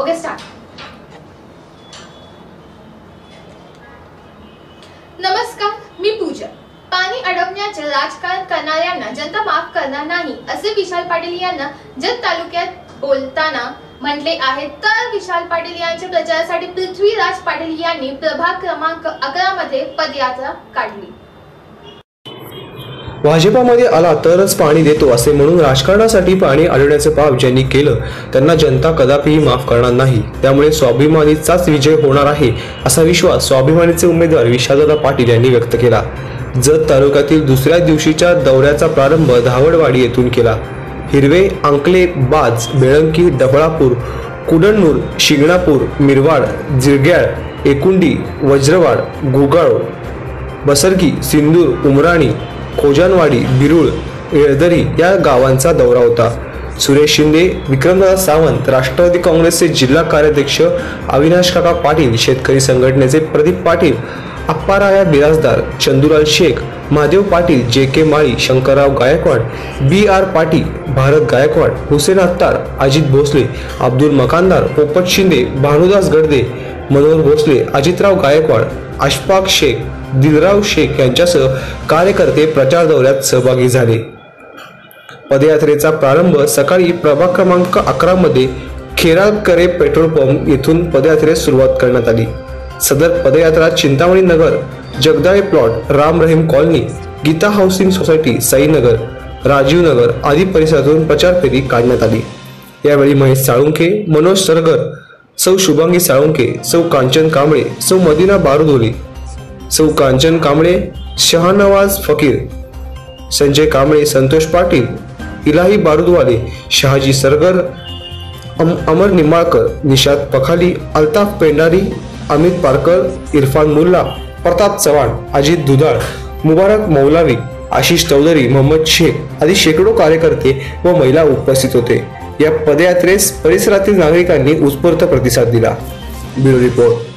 Okay start नमस्कार मी पूजा. पाणी अडवण्याचे राजकारण करणाऱ्यांना जनता माफ करणार नाही असे विशाल पाटील यांना जत तालुक्यात बोलताना म्हटले आहे. तर विशाल पाटील यांच्या प्रचारासाठी पृथ्वीराज पाटील यांनी प्रभाग क्रमांक अकरा मध्ये पदयात्रा काढली. भाजपामध्ये आला तरच पाणी देतो असे म्हणून राजकारणासाठी पाणी अडवण्याचे पाप ज्यांनी केलं त्यांना जनता कदापिही माफ करणार नाही. त्यामुळे स्वाभिमानीचाच विजय होणार आहे असा विश्वास स्वाभिमानीचे उमेदवार विशालदा पाटील यांनी व्यक्त केला. जत तालुक्यातील दुसऱ्या दिवशीच्या दौऱ्याचा प्रारंभ धावडवाडी येथून केला. हिरवे अंकले बाज बेळंकी डबळापूर कुडणनूर शिंगणापूर मिरवाड जिरग्याळ एकुंडी वज्रवाड गुगाळ बसरगी सिंदूर उमराणी खोजानवाडी बिरुळ येळदरी या गावांचा दौरा होता. सुरेश शिंदे विक्रमदादा सावंत राष्ट्रवादी काँग्रेसचे जिल्हा कार्याध्यक्ष अविनाश काका पाटील शेतकरी संघटनेचे Pradeep Patil Apparaya Birajdar Chandulal Sheikh Mahadev Patil J K Mali Shankarrao Gaikwad B R Patil Bharat Gaikwad Hussain Attar Ajit Bhosale Abdul Makandar Popat Shinde Bhanudas Gadade Manohar Bhosale Ajitrao Gaikwad Ashfaq Shaikh दिलराव Shaikh यांच्यासह कार्यकर्ते प्रचार दौऱ्यात सहभागी झाले. पदयात्रेचा प्रारंभ सकाळी प्रभाग क्रमांक अकरा मध्ये खेराळकरे पेट्रोल पंप येथून पदयात्रेस सुरुवात करण्यात आली. सदर पदयात्रा Chintamani Nagar Jagdale plot Ram Rahim colony Geeta housing society Sainagar Rajiv Nagar आदी परिसरातून प्रचार फेरी काढण्यात आली. यावेळी महेश साळुंखे मनोज सरगर सौ शुभांगी साळुंके सौ कांचन कांबळे सौ मदिना बारुदोली सौ कांचन कांबळे शहानवाज फकीर संजय कांबळे संतोष पाटील इलाही बारुदवाले शहाजी सरगर अम, अमर निंबाळकर निषाद पखाली अल्ताफ पेंडारी अमित पारकर इरफान मुल्ला प्रताप चव्हाण अजित दुधाळ मुबारक मौलावी आशिष चौधरी मोहम्मद शेख आदी शेकडो कार्यकर्ते व महिला उपस्थित होते. या पदयात्रेस परिसरातील नागरिकांनी उत्स्फूर्त प्रतिसाद दिला. Bureau report.